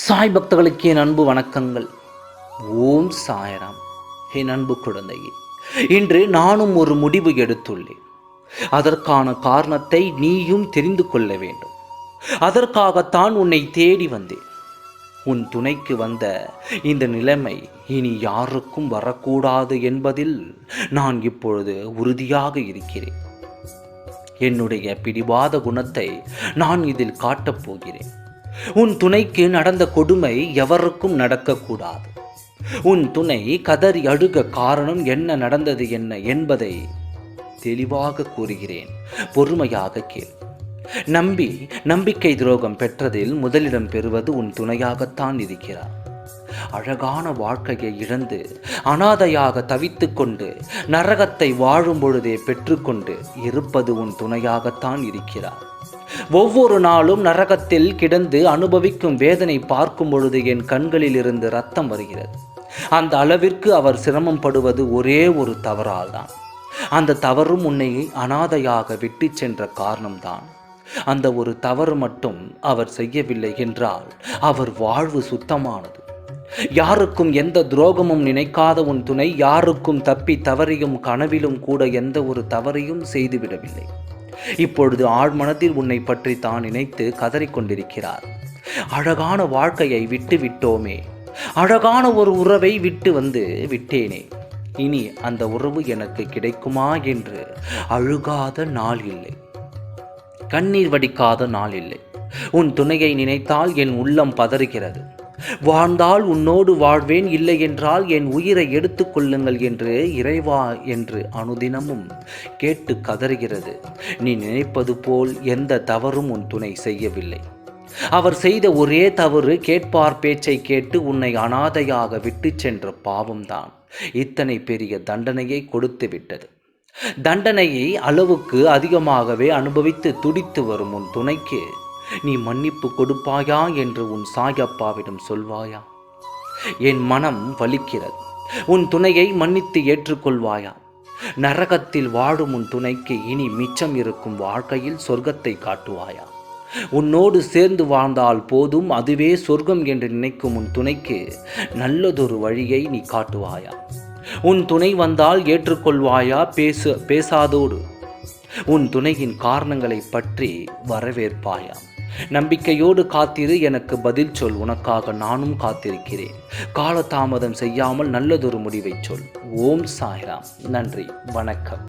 சாய் பக்தர்களுக்கு என் அன்பு வணக்கங்கள். ஓம் சாயராம். என் அன்பு குழந்தையே இன்று நானும் ஒரு முடிவு எடுத்துள்ளேன். அதற்கான காரணத்தை நீயும் தெரிந்து கொள்ள வேண்டும். அதற்காகத்தான் உன்னை தேடி வந்தேன். உன் துணைக்கு வந்த இந்த நிலைமை இனி யாருக்கும் வரக்கூடாது என்பதில் நான் இப்பொழுது உறுதியாக இருக்கிறேன். என்னுடைய பிடிவாத குணத்தை நான் இதில் காட்டப் போகிறேன். உன் துணைக்கு நடந்த கொடுமை எவருக்கும் நடக்கக்கூடாது. உன் துணை கதறி அழுக காரணம் என்ன நடந்தது என்ன என்பதை தெளிவாக கூறுகிறேன். பொறுமையாக கேள். நம்பி நம்பிக்கை துரோகம் பெற்றதில் முதலிடம் பெறுவது உன் துணையாகத்தான் இருக்கிறார். அழகான வாழ்க்கையை இழந்து அனாதையாக தவித்துக் கொண்டு நரகத்தை வாழும் பொழுதே பெற்றுக்கொண்டு இருப்பது உன் துணையாகத்தான் இருக்கிறார். ஒவ்வொரு நாளும் நரகத்தில் கிடந்து அனுபவிக்கும் வேதனை பார்க்கும் பொழுது என் கண்களில் இருந்து ரத்தம் வருகிறது. அந்த அளவிற்கு அவர் சிரமம் படுவது ஒரே ஒரு தவறால் தான். அந்த தவறும் உன்னை அனாதையாக விட்டு சென்ற காரணம்தான் அந்த ஒரு தவறு மட்டும் அவர் செய்யவில்லை என்றால் அவர் வாழ்வு சுத்தமானது. யாருக்கும் எந்த துரோகமும் நினைக்காத உன் துணை யாருக்கும் தப்பி தவறியும் கனவிலும் கூட எந்த ஒரு தவறையும் செய்துவிடவில்லை. இப்பொழுது ஆழ்மனத்தில் உன்னை பற்றி தான் நினைத்து கதறிக்கொண்டிருக்கிறார். அழகான வாழ்க்கையை விட்டு விட்டோமே. அழகான ஒரு உறவை விட்டு வந்து விட்டேனே. இனி அந்த உறவு எனக்கு கிடைக்குமா என்று அழுகாத நாள் இல்லை. கண்ணீர் வடிக்காத நாள் இல்லை. உன் துணையை நினைத்தால் என் உள்ளம் பதறுகிறது. வாழ்ந்தால் உன்னோடு வாழ்வேன் இல்லை என்றால் என் உயிரை எடுத்துக்கொள்ளுங்கள் என்று இறைவா என்று அனுதினமும் கேட்டு கதறுகிறது. நீ நினைப்பது போல் எந்த தவறும் உன் துணை செய்யவில்லை. அவர் செய்த ஒரே தவறு கேட்பார் பேச்சை கேட்டு உன்னை அனாதையாக விட்டு சென்ற பாவம்தான். இத்தனை பெரிய தண்டனையை கொடுத்து விட்டது. தண்டனையை அளவுக்கு அதிகமாகவே அனுபவித்து துடித்து வரும் உன் துணைக்கு நீ மன்னிப்பு கொடுப்பாயா என்று உன் சாயப்பாவிடம் சொல்வாயா? என் மனம் வலிக்கிறது. உன் துணையை மன்னித்து ஏற்றுக்கொள்வாயா? நரகத்தில் வாழும் உன் துணைக்கு இனி மிச்சம் இருக்கும் வாழ்க்கையில் சொர்க்கத்தை காட்டுவாயா? உன்னோடு சேர்ந்து வாழ்ந்தால் போதும் அதுவே சொர்க்கம் என்று நினைக்கும் உன் துணைக்கு நல்லதொரு வழியை நீ காட்டுவாயா? உன் துணை வந்தால் ஏற்றுக்கொள்வாயா? பேச பேசாதோடு. உன் துணையின் காரணங்களை பற்றி வரவேற்பாயா? நம்பிக்கையோடு காத்திரு எனக்கு பதில் சொல். உனக்காக நானும் காத்திருக்கிறேன். காலதாமதம் செய்யாமல் நல்லதொரு முடிவை சொல். ஓம் சாய்ராம். நன்றி. வணக்கம்.